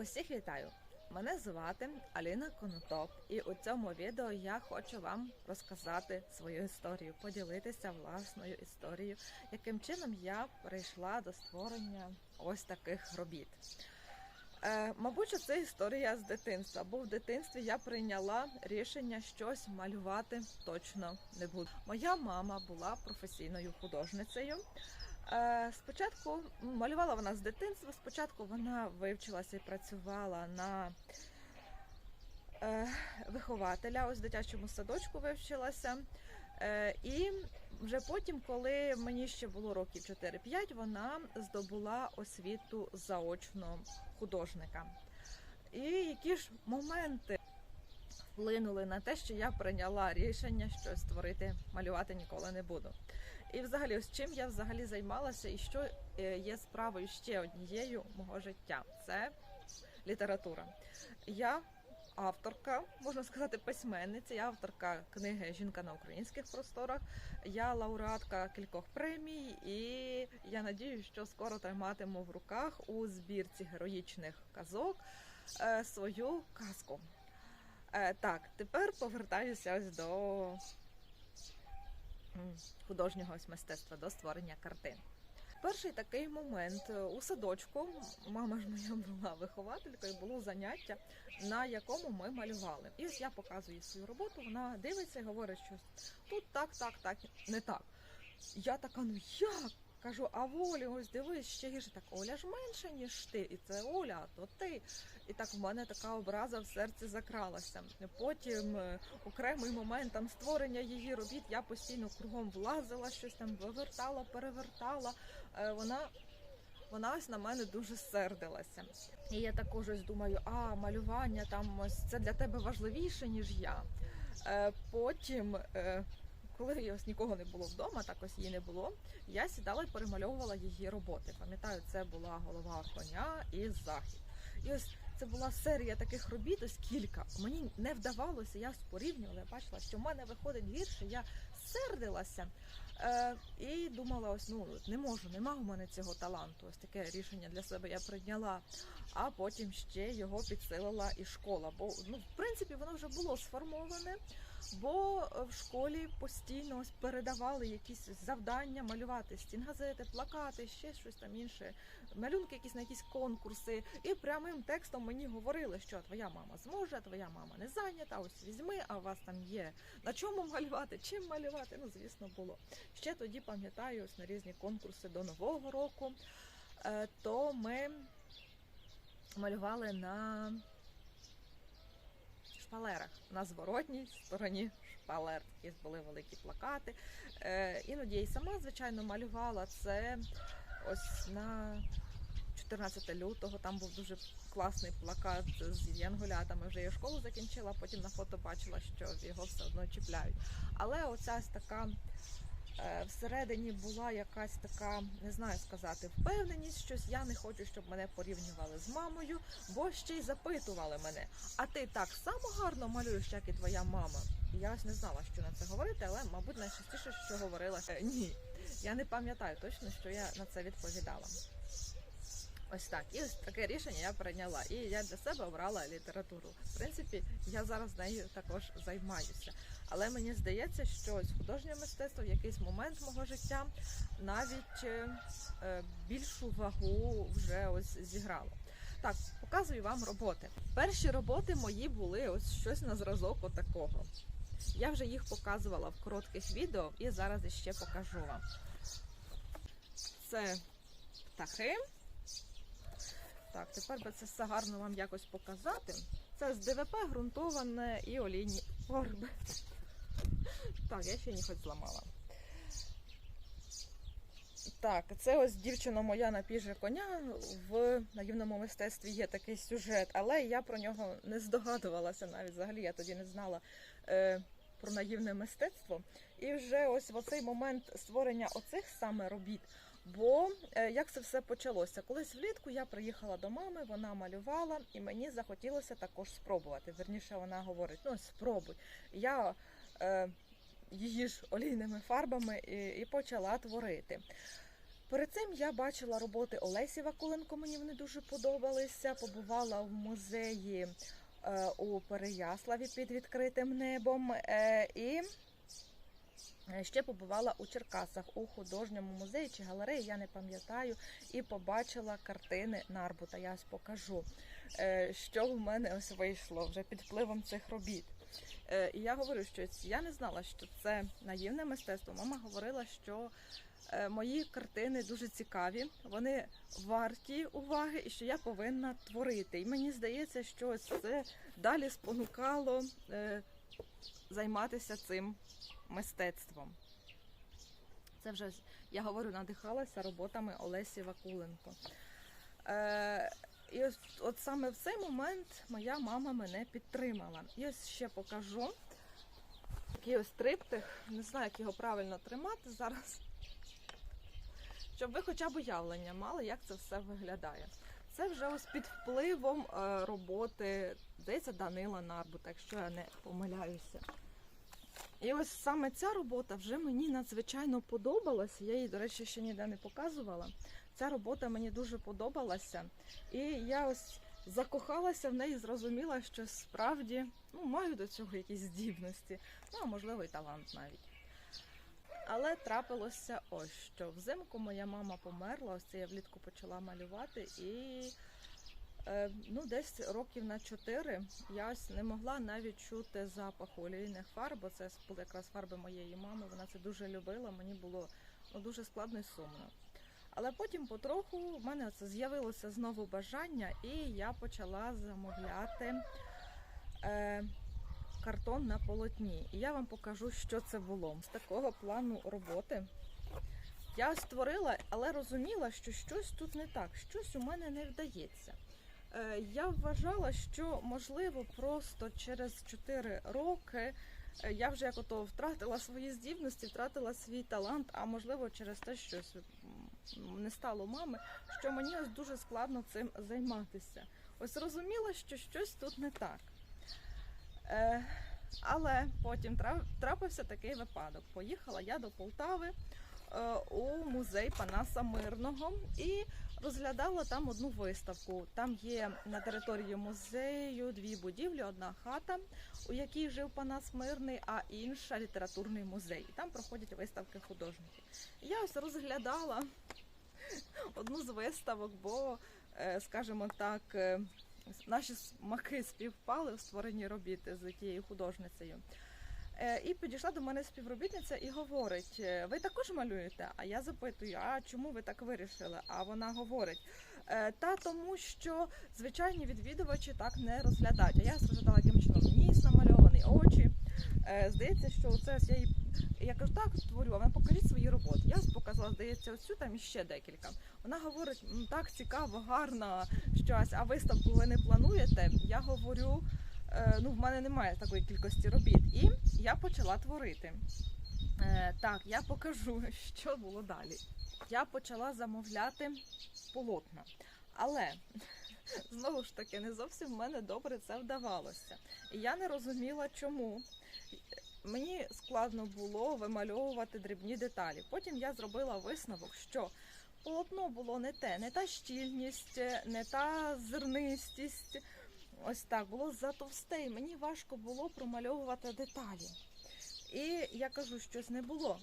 Усіх вітаю! Мене звати Аліна Конотоп, і у цьому відео я хочу вам розказати свою історію, поділитися власною історією, яким чином я прийшла до створення ось таких робіт. Е, мабуть, це історія з дитинства, бо в дитинстві я прийняла рішення щось малювати точно не буду. Моя мама була професійною художницею. Е, Спочатку малювала вона з дитинства. Спочатку вона вивчилася і працювала на е, вихователя. Ось в дитячому садочку вивчилася. Е, І вже потім, коли мені ще було років 4-5, вона здобула освіту заочно художника. І які ж моменти вплинули на те, що я прийняла рішення, що створити, малювати ніколи не буду. І взагалі, ось чим я взагалі займалася, і що е, є справою ще однією мого життя це література. Я авторка, можна сказати, письменниця, я авторка книги Жінка на українських просторах. Я лауреатка кількох премій, і я надію, що скоро триматиму в руках у збірці героїчних казок е, свою казку. Е, так, тепер повертаюся ось до художнього ось мистецтва, до створення картин. Перший такий момент е, у садочку, мама ж моя була вихователькою, було заняття, на якому ми малювали. І ось я показую свою роботу, вона дивиться і говорить, що тут так, так, так, не так. Я така, ну як? Кажу, а Волі, ось дивись, ще гірше. Так Оля ж менше, ніж ти, і це Оля, а то ти. І так в мене така образа в серці закралася. Потім е, окремий момент там створення її робіт, я постійно кругом влазила, щось там вивертала, перевертала. Е, Вона. Вона ось на мене дуже сердилася. І я також ось думаю, а малювання там ось це для тебе важливіше, ніж я. Е, потім, коли ось нікого не було вдома, так ось її не було, я сідала і перемальовувала її роботи. Пам'ятаю, це була голова коня і захід. І ось це була серія таких робіт, ось кілька. Мені не вдавалося, я спорівнювала, я бачила, що в мене виходить гірше. Я сердилася е, і думала, ось ну не можу, нема у мене цього таланту. Ось таке рішення для себе я прийняла. А потім ще його підсилила і школа. Бо ну, в принципі, воно вже було сформоване. Бо е, в школі постійно передавали якісь завдання малювати стінгазети, плакати, ще щось там інше, малюнки, якісь на якісь конкурси. І прямим текстом мені говорили, що твоя мама зможе, твоя мама не зайнята. Ось візьми, а у вас там є на чому малювати, чим малювати. Ну, звісно, було. Ще тоді пам'ятаю ось на різні конкурси до Нового року. е, То ми малювали на шпалерах на зворотній стороні шпалер. Такі були великі плакати. Е, іноді я й сама, звичайно, малювала це ось на 14 лютого. Там був дуже класний плакат з янголятами. Вже я школу закінчила, потім на фото бачила, що його все одно чіпляють. Але оця така. Е, Всередині була якась така, не знаю сказати, впевненість, щось я не хочу, щоб мене порівнювали з мамою, бо ще й запитували мене. А ти так само гарно малюєш, як і твоя мама. І я ось не знала, що на це говорити, але, мабуть, найчастіше, що говорила е, ні. Я не пам'ятаю точно, що я на це відповідала. Ось так. І ось таке рішення я прийняла. І я для себе обрала літературу. В принципі, я зараз нею також займаюся. Але мені здається, що ось художнє мистецтво в якийсь момент мого життя навіть е, е, більшу вагу вже ось зіграло. Так, показую вам роботи. Перші роботи мої були ось щось на зразок отакого. Я вже їх показувала в коротких відео і зараз іще покажу вам. Це птахи. Так, тепер би це все гарно вам якось показати. Це з ДВП ґрунтоване і олійні фарби. Так, я ще не хоч зламала. Так, це ось дівчина моя на піжі коня. В наївному мистецтві є такий сюжет, але я про нього не здогадувалася навіть взагалі. Я тоді не знала е, про наївне мистецтво. І вже ось в оцей момент створення оцих саме робіт. Бо е, як це все почалося? Колись влітку я приїхала до мами, вона малювала, і мені захотілося також спробувати. Верніше, вона говорить: ну спробуй. Я її ж олійними фарбами і, і почала творити. Перед цим я бачила роботи Олесі Вакуленко, мені вони дуже подобалися. Побувала в музеї е, у Переяславі під відкритим небом. Е, і ще побувала у Черкасах у художньому музеї чи галереї, я не пам'ятаю, і побачила картини Нарбута. Я ось покажу, е, що в мене ось вийшло вже під впливом цих робіт. Е, І я говорю, що я не знала, що це наївне мистецтво. Мама говорила, що е, мої картини дуже цікаві, вони варті уваги, і що я повинна творити. І мені здається, що це далі спонукало е, займатися цим мистецтвом. Це вже я говорю, надихалася роботами Олесі Вакуленко. І ось от саме в цей момент моя мама мене підтримала. І ось ще покажу такий ось триптих, не знаю, як його правильно тримати зараз, щоб ви хоча б уявлення мали, як це все виглядає. Це вже ось під впливом е, роботи, здається, Данила Нарбута, якщо я не помиляюся. І ось саме ця робота вже мені надзвичайно подобалася. Я її, до речі, ще ніде не показувала. Ця робота мені дуже подобалася. І я ось закохалася в неї, зрозуміла, що справді ну, маю до цього якісь здібності, ну а можливо і талант навіть. Але трапилося ось що. Взимку моя мама померла, ось це я влітку почала малювати, і е, ну, десь років на чотири я ось не могла навіть чути запах олійних фарб, бо це були якраз фарби моєї мами. Вона це дуже любила. Мені було ну, дуже складно і сумно. Але потім потроху в мене це з'явилося знову бажання, і я почала замовляти е, картон на полотні. І я вам покажу, що це було. З такого плану роботи я створила, але розуміла, що щось тут не так, щось у мене не вдається. Е, я вважала, що можливо просто через 4 роки е, я вже як ото втратила свої здібності, втратила свій талант, а можливо через те, що м, не стало мами, що мені ось дуже складно цим займатися. Ось розуміла, що щось тут не так. Е, але потім трапився такий випадок. Поїхала я до Полтави у музей Панаса Мирного і розглядала там одну виставку. Там є на території музею дві будівлі: одна хата, у якій жив Панас Мирний, а інша літературний музей. Там проходять виставки художників. Я ось розглядала одну з виставок, бо, е, скажімо так, е, наші смаки співпали в створенні робіт з тією художницею. Е, І підійшла до мене співробітниця і говорить: «Е, ви також малюєте? А я запитую, а чому ви так вирішили? А вона говорить: «Е, та тому, що звичайні відвідувачі так не розглядають. А я розглядала яким чином ніс намальований, очі. Здається, що це я їй я кажу, так творю, а вона покажіть свої роботи. Я показала, здається, оцю там іще декілька. Вона говорить, так цікаво, гарно щось, а виставку ви не плануєте? Я говорю, «Е, ну в мене немає такої кількості робіт. І я почала творити. Е, так, я покажу, що було далі. Я почала замовляти полотна. Але знову ж таки, не зовсім в мене добре це вдавалося. І я не розуміла, чому. Мені складно було вимальовувати дрібні деталі. Потім я зробила висновок, що полотно було не те, не та щільність, не та зернистість. Ось так було затовсте, і мені важко було промальовувати деталі. І я кажу, щось не було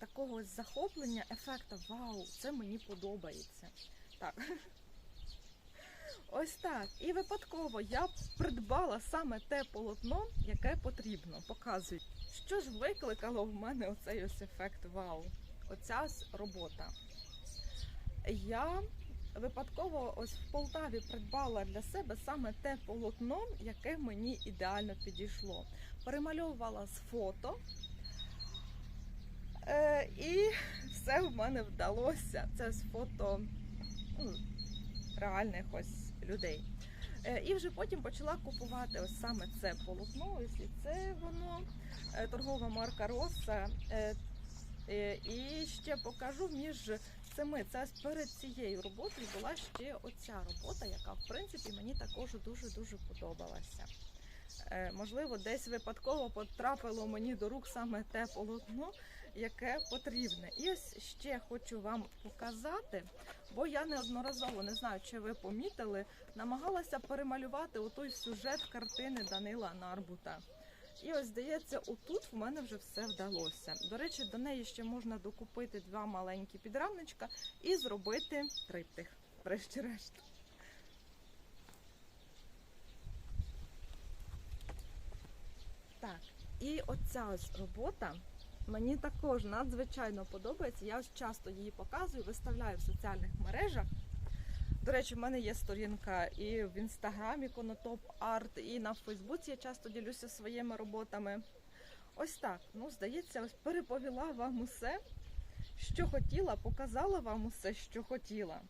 такого захоплення, ефекту вау, це мені подобається. Так. Ось так. І випадково я придбала саме те полотно, яке потрібно. Показують. Що ж викликало в мене оцей ось ефект вау? Оця робота. Я випадково ось в Полтаві придбала для себе саме те полотно, яке мені ідеально підійшло. Перемальовувала з фото. Е, і все в мене вдалося. Це з фото ну, реальних ось людей. Е, і вже потім почала купувати ось саме це полотно. Ось і це воно, е, торгова марка Роса. І ще покажу між цими. Це перед цією роботою була ще оця робота, яка в принципі мені також дуже дуже подобалася. Е, Можливо, десь випадково потрапило мені до рук саме те полотно, яке потрібне. І ось ще хочу вам показати, бо я неодноразово не знаю, чи ви помітили, намагалася перемалювати отой сюжет картини Данила Нарбута. І ось здається, отут в мене вже все вдалося. До речі, до неї ще можна докупити два маленькі підрамничка і зробити триптих, врешті-решт. Так, і оця ось робота мені також надзвичайно подобається. Я ось часто її показую, виставляю в соціальних мережах. До речі, в мене є сторінка і в інстаграмі Конотоп Арт, і на Фейсбуці я часто ділюся своїми роботами. Ось так. Ну, здається, ось переповіла вам усе, що хотіла, показала вам усе, що хотіла.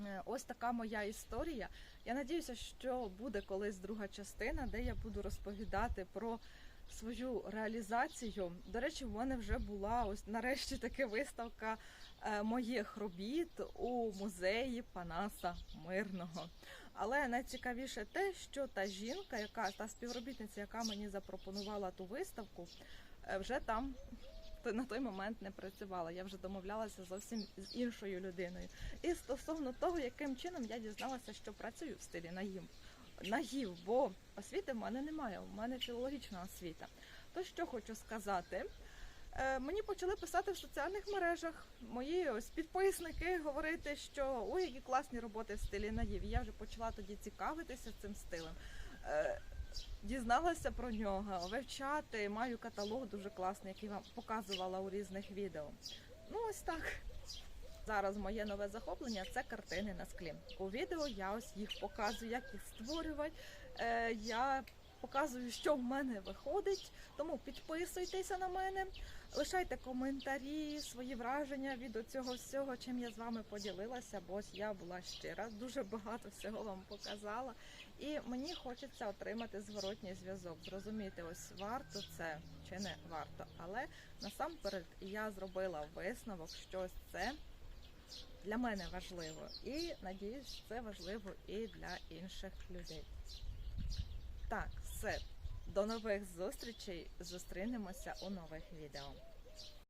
Е, Ось така моя історія. Я надіюся, що буде колись друга частина, де я буду розповідати про свою реалізацію. До речі, в мене вже була ось нарешті таки виставка е, моїх робіт у музеї Панаса Мирного. Але найцікавіше те, що та жінка, яка та співробітниця, яка мені запропонувала ту виставку, е, вже там на той момент не працювала. Я вже домовлялася зовсім з іншою людиною. І стосовно того, яким чином я дізналася, що працюю в стилі наїм. Нагів, бо освіти в мене немає, у мене філологічна освіта. То що хочу сказати, Е, мені почали писати в соціальних мережах мої ось підписники говорити, що ой, які класні роботи в стилі наїв. Я вже почала тоді цікавитися цим стилем. Е, Дізналася про нього, вивчати. Маю каталог дуже класний, який вам показувала у різних відео. Ну ось так. Зараз моє нове захоплення це картини на склі. У відео я ось їх показую, як їх створювати. Е, я показую, що в мене виходить. Тому підписуйтеся на мене, лишайте коментарі, свої враження від цього всього, чим я з вами поділилася, бо я була щира, дуже багато всього вам показала. І мені хочеться отримати зворотній зв'язок, зрозуміти, ось варто це чи не варто. Але насамперед я зробила висновок, що це для мене важливо. І надіюсь, це важливо і для інших людей. Так, все. До нових зустрічей. Зустрінемося у нових відео.